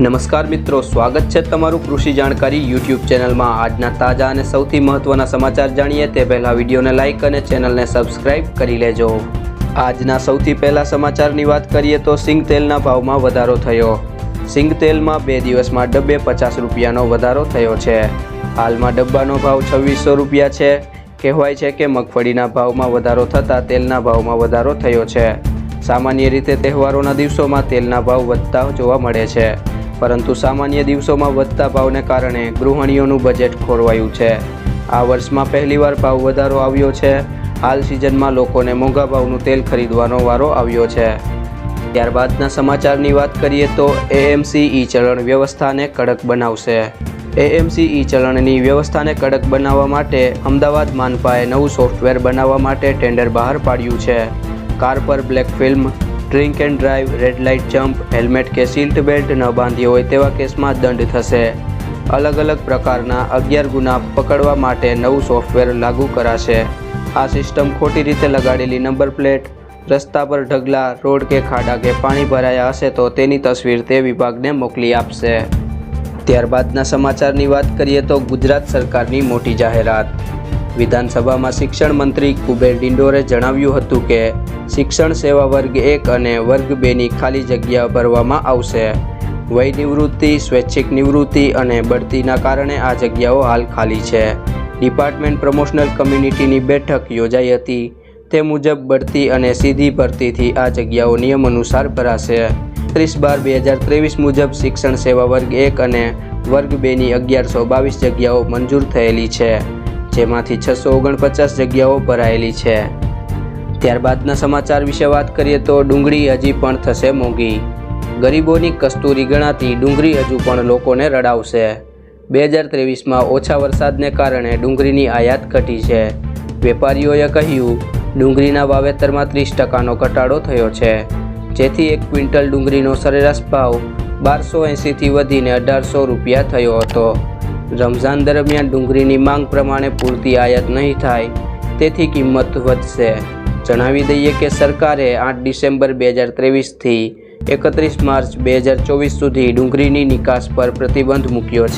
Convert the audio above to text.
નમસ્કાર મિત્રો, સ્વાગત છે તમારું કૃષિ જાણકારી યુટ્યુબ ચેનલમાં. આજના તાજા અને સૌથી મહત્વના સમાચાર જાણીએ તે પહેલા વિડીયોને લાઇક અને ચેનલને સબસ્ક્રાઇબ કરી લેજો. આજના સૌથી પહેલા સમાચારની વાત કરીએ તો સિંગ તેલના ભાવમાં વધારો થયો. સિંગ તેલમાં બે દિવસમાં ડબ્બે પચાસ રૂપિયાનો વધારો થયો છે. હાલમાં ડબ્બાનો ભાવ છવ્વીસો રૂપિયા છે. કહેવાય છે કે મગફળીના ભાવમાં વધારો થતાં તેલના ભાવમાં વધારો થયો છે. સામાન્ય રીતે તહેવારોના દિવસોમાં તેલના ભાવ વધતા જોવા મળે છે. પરંતુ સામાન્ય દિવસોમાં વધતા ભાવને કારણે ગૃહિણીઓનું બજેટ ખોરવાયું છે. આ વર્ષમાં પહેલીવાર ભાવ વધારો આવ્યો છે. હાલ સિઝનમાં લોકોને મોંઘા ભાવનું તેલ ખરીદવાનો વારો આવ્યો છે. ત્યારબાદના સમાચારની વાત કરીએ તો એએમસી ઈ ચલણ વ્યવસ્થાને કડક બનાવશે. એએમસી ઈ ચલણની વ્યવસ્થાને કડક બનાવવા માટે અમદાવાદ માનપાએ નવું સોફ્ટવેર બનાવવા માટે ટેન્ડર બહાર પાડ્યું છે. કાર પર black film drink and drive red light jump, helmet કે સીટ બેલ્ટ ન બાંધી હોય તેવા કેસમાં દંડ થશે. અલગ અલગ પ્રકારના અગિયાર ગુના પકડવા માટે નવું સોફ્ટવેર લાગુ કરાશે. આ સિસ્ટમ ખોટી રીતે લગાડેલી નંબર પ્લેટ, રસ્તા પર ઢગલા, રોડ કે ખાડા કે પાણી ભરાયા હશે તો તેની તસવીર તે વિભાગને મોકલી આપશે. ત્યારબાદના સમાચારની વાત કરીએ તો ગુજરાત સરકારની મોટી જાહેરાત. વિધાનસભામાં શિક્ષણ મંત્રી કુબેર ડિંડોરે જણાવ્યું હતું કે શિક્ષણ સેવા વર્ગ એક અને વર્ગ બેની ખાલી જગ્યા ભરવામાં આવશે. વય નિવૃત્તિ, સ્વૈચ્છિક નિવૃત્તિ અને બઢતીના કારણે આ જગ્યાઓ હાલ ખાલી છે. ડિપાર્ટમેન્ટ પ્રમોશનલ કમ્યુનિટીની બેઠક યોજાઈ હતી. તે મુજબ બઢતી અને સીધી ભરતીથી આ જગ્યાઓ નિયમ અનુસાર ભરાશે. ત્રીસ બાર બે હજાર ત્રેવીસ મુજબ શિક્ષણ સેવા વર્ગ એક અને વર્ગ બેની અગિયારસો બાવીસ જગ્યાઓ મંજૂર થયેલી છે. જેમાંથી છસો ઓગણપચાસ જગ્યાઓ ભરાયેલી છે. ત્યારબાદના સમાચાર વિશે વાત કરીએ તો ડુંગળી હજી પણ થશે મોંઘી. ગરીબોની કસ્તુરી ગણાતી ડુંગળી હજુ પણ લોકોને રડાવશે. બે હજાર ત્રેવીસમાં ઓછા વરસાદને કારણે ડુંગળીની આયાત ઘટી છે. વેપારીઓએ કહ્યું, ડુંગળીના વાવેતરમાં ત્રીસ ટકાનો ઘટાડો થયો છે. જેથી એક ક્વિન્ટલ ડુંગળીનો સરેરાશ ભાવ બારસો એંસીથી વધીને અઢારસો રૂપિયા થયો હતો. રમઝાન દરમિયાન ડુંગળીની માંગ પ્રમાણે પૂરતી આયાત નહીં થાય, તેથી કિંમત વધશે. જણાવી દઈએ કે સરકારે આઠ ડિસેમ્બર બે હજાર ત્રેવીસથી એકત્રીસ માર્ચ બે હજાર ચોવીસ સુધી ડુંગળીની નિકાસ પર પ્રતિબંધ મૂક્યો છે.